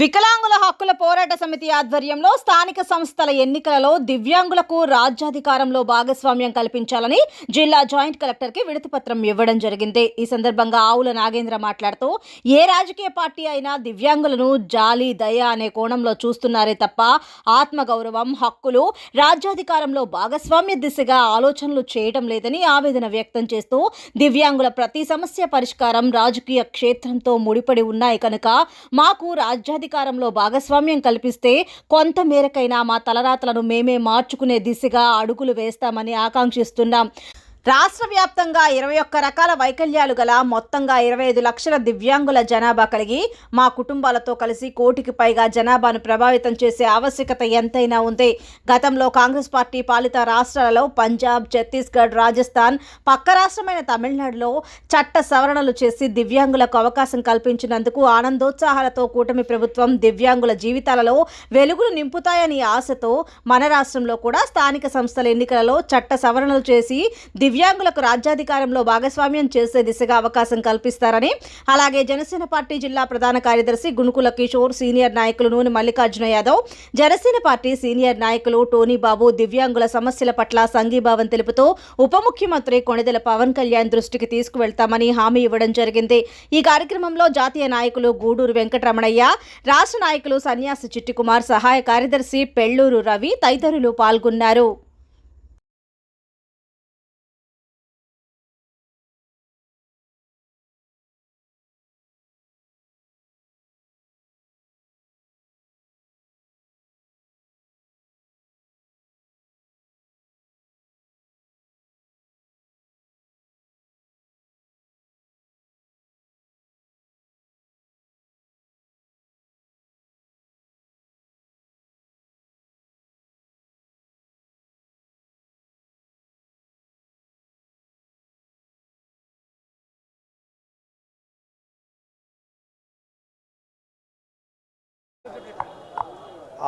వికలాంగుల హక్కుల పోరాట సమితి ఆధ్వర్యంలో స్థానిక సంస్థల ఎన్నికలలో దివ్యాంగులకు రాజ్యాధికారంలో భాగస్వామ్యం కల్పించాలని జిల్లా జాయింట్ కలెక్టర్కి విడతిపత్రం ఇవ్వడం జరిగింది. ఈ సందర్భంగా ఆవుల నాగేంద్ర మాట్లాడుతూ ఏ రాజకీయ పార్టీ అయినా దివ్యాంగులను జాలి దయ అనే కోణంలో చూస్తున్నారే తప్ప ఆత్మగౌరవం హక్కులు రాజ్యాధికారంలో భాగస్వామ్య దిశగా ఆలోచనలు చేయడం లేదని ఆవేదన వ్యక్తం చేస్తూ దివ్యాంగుల ప్రతి సమస్య పరిష్కారం రాజకీయ క్షేత్రంతో ముడిపడి ఉన్నాయి కనుక మాకు అధికారంలో భాగస్వామ్యం కల్పిస్తే కొంత మేరకైనా మా తలరాతలను మేమే మార్చుకునే దిశగా అడుగులు వేస్తామని ఆకాంక్షిస్తున్నాం. రాష్ట్ర వ్యాప్తంగా ఇరవై ఒక్క రకాల వైకల్యాలు గల మొత్తంగా ఇరవై ఐదు లక్షల దివ్యాంగుల జనాభా కలిగి మా కుటుంబాలతో కలిసి కోటికి పైగా జనాభాను ప్రభావితం చేసే ఆవశ్యకత ఎంతైనా ఉంది. గతంలో కాంగ్రెస్ పార్టీ పాలిత రాష్ట్రాలలో పంజాబ్ ఛత్తీస్గఢ్ రాజస్థాన్ పక్క రాష్ట్రమైన తమిళనాడులో చట్ట సవరణలు చేసి దివ్యాంగులకు అవకాశం కల్పించినందుకు ఆనందోత్సాహాలతో కూటమి ప్రభుత్వం దివ్యాంగుల జీవితాలలో వెలుగులు నింపుతాయని ఆశతో మన రాష్ట్రంలో కూడా స్థానిక సంస్థల ఎన్నికలలో చట్ట సవరణలు చేసి దివ్యాంగులకు రాజ్యాధికారంలో భాగస్వామ్యం చేసే దిశగా అవకాశం కల్పిస్తారని అలాగే జనసేన పార్టీ జిల్లా ప్రధాన కార్యదర్శి గుణుకుల కిషోర్ సీనియర్ నాయకులు నూనె మల్లికార్జున యాదవ్ జనసేన పార్టీ సీనియర్ నాయకులు టోనీ బాబు దివ్యాంగుల సమస్యల పట్ల సంఘీభావం తెలుపుతూ ఉప ముఖ్యమంత్రి కొణిదెల పవన్ కళ్యాణ్ దృష్టికి తీసుకువెళ్తామని హామీ ఇవ్వడం జరిగింది. ఈ కార్యక్రమంలో జాతీయ నాయకులు గూడూరు వెంకటరమణయ్య రాష్ట్ర నాయకులు సన్యాసి చిట్టికుమార్ సహాయ కార్యదర్శి పెళ్ళూరు రవి తదితరులు పాల్గొన్నారు.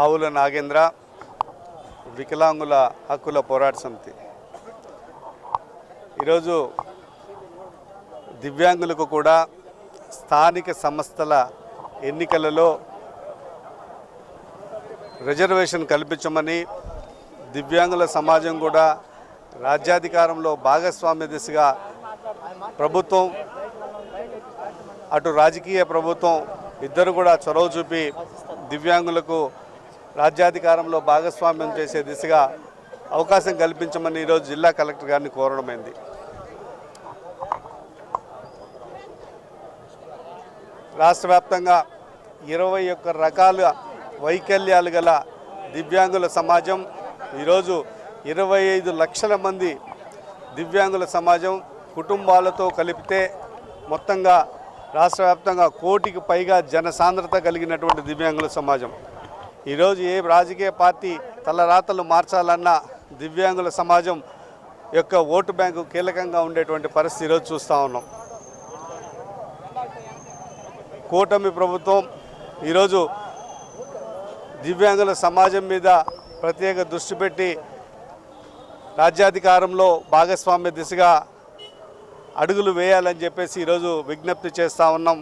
ఆవుల నాగేంద్ర వికలాంగుల హక్కుల పోరాట సమితి. ఈరోజు దివ్యాంగులకు కూడా స్థానిక సంస్థల ఎన్నికలలో రిజర్వేషన్ కల్పించమని దివ్యాంగుల సమాజం కూడా రాజ్యాధికారంలో భాగస్వామ్య దిశగా ప్రభుత్వం అటు రాజకీయ ప్రభుత్వం ఇద్దరు కూడా చొరవ చూపి దివ్యాంగులకు రాజ్యాధికారంలో భాగస్వామ్యం చేసే దిశగా అవకాశం కల్పించమని ఈరోజు జిల్లా కలెక్టర్ గారిని కోరడమైంది. రాష్ట్ర వ్యాప్తంగా ఇరవై ఒక్క రకాల వైకల్యాలు గల దివ్యాంగుల సమాజం ఈరోజు ఇరవై ఐదు లక్షల మంది దివ్యాంగుల సమాజం కుటుంబాలతో కలిపితే మొత్తంగా రాష్ట్ర వ్యాప్తంగా కోటికి పైగా జనసాంద్రత కలిగినటువంటి దివ్యాంగుల సమాజం. ఈరోజు ఏ రాజకీయ పార్టీ తలరాతలు మార్చాలన్నా దివ్యాంగుల సమాజం యొక్క ఓటు బ్యాంకు కీలకంగా ఉండేటువంటి పరిస్థితి ఈరోజు చూస్తూ ఉన్నాం. కూటమి ప్రభుత్వం ఈరోజు దివ్యాంగుల సమాజం మీద ప్రత్యేక దృష్టి పెట్టి రాజ్యాధికారంలో భాగస్వామ్య దిశగా అడుగులు వేయాలని చెప్పేసి ఈరోజు విజ్ఞప్తి చేస్తూ ఉన్నాం.